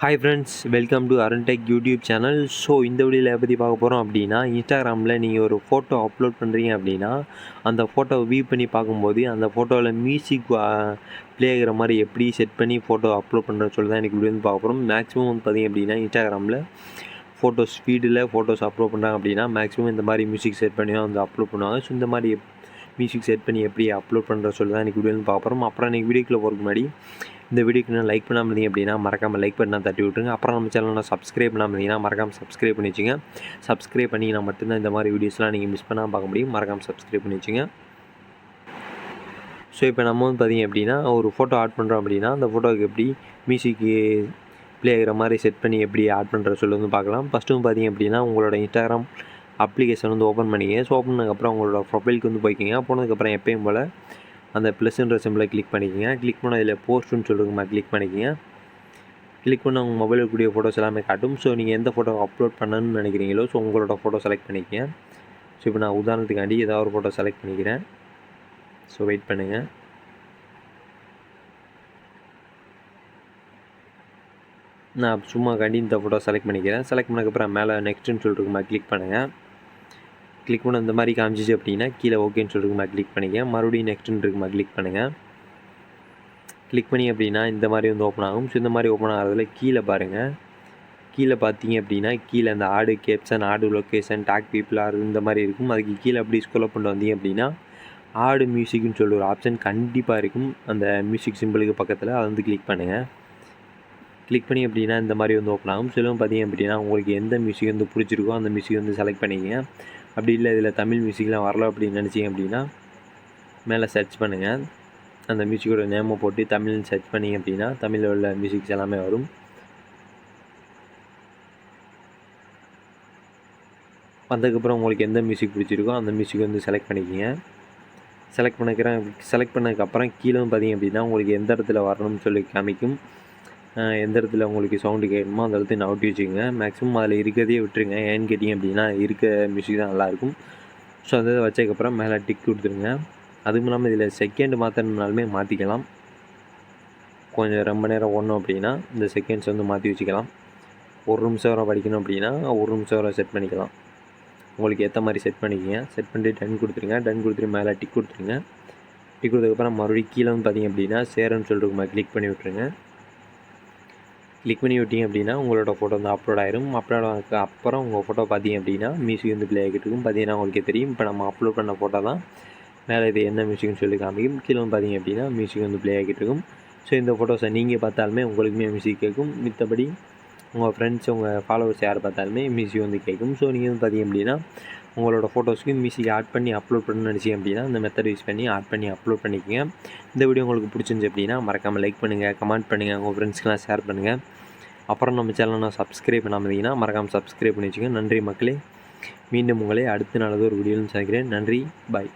Hi friends welcome to Arun tech YouTube channel so இந்த வீடியோவில் பற்றி பார்க்க போகிறோம் அப்படின்னா இன்ஸ்டாகிராமில் நீங்கள் ஒரு ஃபோட்டோ அப்லோட் பண்ணுறீங்க அப்படின்னா அந்த ஃபோட்டோவை வியூ பண்ணி பார்க்கும்போது அந்த ஃபோட்டோவில் மியூசிக் ப்ளே ஆகிற மாதிரி எப்படி செட் பண்ணி ஃபோட்டோ அப்லோட் பண்ணுறேன்னு சொல்லி தான் எனக்கு வீடியோ வந்து பார்க்க போகிறோம் மேக்ஸிமம் வந்து பார்த்திங்க அப்படின்னா இன்ஸ்டாகிராமில் ஃபோட்டோஸ் ஃபீடில் ஃபோட்டோஸ் அப்லோட் பண்ணுறாங்க அப்படின்னா மேக்ஸிமம் இந்த மாதிரி மியூசிக் செட் பண்ணி தான் வந்து அப்லோட் பண்ணுவாங்க. ஸோ இந்த மாதிரி மியூசிக் செட் பண்ணி எப்படி அப்லோட் பண்ணுற சொல்லி தான் எனக்கு வீடியோன்னு வந்து அப்புறம் எனக்கு வீடியோக்குள்ளே போகிறதுக்கு முன்னாடி இந்த வீடியோக்கு நான் லைக் பண்ணாமல் இருந்தீங்க அப்படின்னா மறக்காமல் லைக் பண்ணால் தட்டி விட்டுருங்க. அப்புறம் நம்ம சேனலில் சப்ஸ்கிரைப் பண்ணாமல் இருந்தீங்கன்னா மறக்காமல் சப்ஸ்கிரைப் பண்ணி வச்சுங்க. சப்ஸ்கிரைப் பண்ணிங்கன்னா மட்டும்தான் இந்த மாதிரி வீடியோஸ்லாம் நீங்கள் மிஸ் பண்ணாமல் பார்க்க முடியும். மறக்காமல் சப்ஸ்கிரைப் பண்ணி வச்சுங்க. ஸோ இப்போ நம்ம வந்து பார்த்திங்க அப்படின்னா ஒரு ஃபோட்டோ ஆட் பண்ணுறோம் அப்படின்னா அந்த ஃபோட்டோவுக்கு எப்படி மியூசிக்கு ப்ளே ஆகிற மாதிரி செட் பண்ணி எப்படி ஆட் பண்ணுற சொல்லி வந்து பார்க்கலாம். ஃபஸ்ட்டு வந்து பார்த்திங்க அப்படின்னா உங்களோட இன்ஸ்டாகிராம் அப்ளிகேஷன் வந்து ஓப்பன் பண்ணிங்க. ஸோ ஓப்பன் பண்ணதுக்கப்புறம் உங்களோட ப்ரொஃபைலுக்கு வந்து போய்க்கிங்க. போனதுக்கப்புறம் எப்பயும் போல் அந்த ப்ளஸ்ன்ற சிம்பிளை கிளிக் பண்ணிக்கோங்க. கிளிக் பண்ண இதில் போஸ்ட்டுன்னு சொல்லுங்கம்மா கிளிக் பண்ணிக்கோங்க. கிளிக் பண்ண உங்கள் மொபைலில் கூடிய ஃபோட்டோஸ் எல்லாமே காட்டும். ஸோ நீங்கள் எந்த ஃபோட்டோ அப்லோட் பண்ணணும்னு நினைக்கிறீங்களோ ஸோ உங்களோட ஃபோட்டோ செலக்ட் பண்ணிக்கங்க. ஸோ இப்போ நான் உதாரணத்துக்காண்டி ஏதாவது ஒரு ஃபோட்டோ செலக்ட் பண்ணிக்கிறேன். ஸோ வெயிட் பண்ணுங்கள் நான் சும்மா காண்டி இந்த ஃபோட்டோ செலக்ட் பண்ணிக்கிறேன். செலக்ட் பண்ணதுக்கப்புறம் மேலே நெக்ஸ்ட்டுன்னு சொல்லிட்டுருக்குமா கிளிக் பண்ணுங்கள் கிளிக் பண்ண இந்த மாதிரி காமிச்சிச்சு அப்படின்னா கீழே ஓகேன்னு சொல்லிருக்குமா கிளிக் பண்ணிக்க. மறுபடியும் நெக்ஸ்ட்டுன்னு இருக்குமா கிளிக் பண்ணுங்கள் கிளிக் பண்ணி அப்படின்னா இந்த மாதிரி வந்து ஓப்பன் ஆகும். ஸோ இந்த மாதிரி ஓப்பன் ஆகிறதுல கீழே பாருங்கள் கீழே பார்த்தீங்க அப்படின்னா கீழே அந்த ஆடு கேப்ஷன் ஆடு லொக்கேஷன் டாக் பீப்புள் ஆடு இந்த மாதிரி இருக்கும். அதுக்கு கீழே அப்படி ஸ்கோல் பண்ணிட்டு வந்தீங்க அப்படின்னா ஆடு மியூசிக்னு சொல்லி ஒரு ஆப்ஷன் கண்டிப்பாக இருக்கும். அந்த மியூசிக் சிம்பிளுக்கு பக்கத்தில் அதை வந்து கிளிக் பண்ணுங்கள் கிளிக் பண்ணி அப்படின்னா இந்த மாதிரி வந்து ஓப்பன் ஆகும். சிலவும் பார்த்தீங்க அப்படின்னா உங்களுக்கு எந்த மியூசிக் வந்து பிடிச்சிருக்கோ அந்த மியூசிக் வந்து செலக்ட் பண்ணிக்கங்க. அப்படி இல்லை இதில் தமிழ் மியூசிக்லாம் வரல அப்படின்னு நினச்சிங்க அப்படின்னா மேலே சர்ச் பண்ணுங்கள் அந்த மியூசிக்கோட நேமை போட்டு தமிழ்னு சர்ச் பண்ணிங்க அப்படின்னா தமிழில் உள்ள மியூசிக்ஸ் எல்லாமே வரும். வந்ததுக்கப்புறம் உங்களுக்கு எந்த மியூசிக் பிடிச்சிருக்கோ அந்த மியூசிக் வந்து செலக்ட் பண்ணிக்கிங்க. செலக்ட் பண்ணிக்கிறேன். செலக்ட் பண்ணதுக்கப்புறம் கீழே பார்த்தீங்க அப்படின்னா உங்களுக்கு எந்த இடத்துல வரணும்னு சொல்லி காமிக்கும். எந்த இடத்துல உங்களுக்கு சவுண்டு கேட்கணுமோ அந்த இடத்துல நவுட்டி வச்சுக்கோங்க. மேக்ஸிமம் அதில் இருக்கிறதையே விட்டுருங்க. ஏன்னு கேட்டிங்க அப்படின்னா இருக்க மியூசிக் தான் நல்லாயிருக்கும். ஸோ அந்த இதை வச்சதுக்கப்புறம் மேலே டிக் கொடுத்துருங்க. அதுவும் இல்லாமல் இதில் செகண்ட் மாற்றணும்னாலுமே மாற்றிக்கலாம் கொஞ்சம் ரொம்ப நேரம் ஓடணும் அப்படின்னா இந்த செகண்ட்ஸ் வந்து மாற்றி வச்சுக்கலாம். ஒரு நிமிஷம் வரை படிக்கணும் அப்படின்னா ஒரு நிமிஷம் வரை செட் பண்ணிக்கலாம். உங்களுக்கு ஏற்ற மாதிரி செட் பண்ணிக்கோங்க. செட் பண்ணிட்டு டன் கொடுத்துருங்க. டன் கொடுத்துட்டு மேலே டிக் கொடுத்துருங்க. டிக் கொடுத்ததுக்கப்புறம் மறுபடியும் கீழே வந்து பார்த்திங்க அப்படின்னா சேரன்னு சொல்லிட்டு கிளிக் பண்ணி விட்ருங்க கிளிக் பண்ணி விட்டீங்க அப்படின்னா உங்களோட ஃபோட்டோ வந்து அப்லோட் ஆயிரும். அப்லோட் ஆனதுக்கு அப்புறம் உங்கள் ஃபோட்டோ பார்த்தீங்க அப்படின்னா மியூசிக் வந்து ப்ளே ஆகிட்டு இருக்கும். பார்த்தீங்கன்னா உங்களுக்கு தெரியும். இப்போ நம்ம அப்லோட் பண்ண ஃபோட்டோ தான். மேலே இது என்ன மியூசிக்னு சொல்லி காமிக்கும். கீழே வந்து பார்த்தீங்க அப்படின்னா மியூசிக் வந்து ப்ளே ஆகிட்டு இருக்கும். ஸோ இந்த ஃபோட்டோஸை நீங்கள் பார்த்தாலுமே உங்களுக்குமே மியூசிக் கேட்கும். மித்தபடி உங்கள் ஃப்ரெண்ட்ஸ் உங்கள் ஃபாலோவர்ஸ் யார் பார்த்தாலுமே மியூசிக் வந்து கேட்கும். ஸோ நீங்கள் வந்து பார்த்தீங்க அப்படின்னா உங்களோட ஃபோட்டோஸ்க்கு மியூசிக் ஆட் பண்ணி அப்லோட் பண்ணணும்னு நினச்சிங்க அப்படின்னா இந்த மெத்தட் யூஸ் பண்ணி ஆட் பண்ணி அப்லோட் பண்ணிக்கோங்க. இந்த வீடியோ உங்களுக்கு பிடிச்சிருந்துச்சி அப்படின்னா மறக்காமல் லைக் பண்ணுங்கள் கமெண்ட் பண்ணுங்கள் உங்கள் ஃப்ரெண்ட்ஸ்க்கெலாம் ஷேர் பண்ணுங்கள் அப்புறம் நம்ம சேனலை சப்ஸ்கிரைப் பண்ணாமதிங்கன்னா மறக்காமல் சப்ஸ்கிரைப் பண்ணி வச்சுக்கோங்க. நன்றி மக்களே. மீண்டும் உங்களை அடுத்த நாளது ஒரு வீடியோவில் சந்திக்கிறேன். நன்றி. பாய்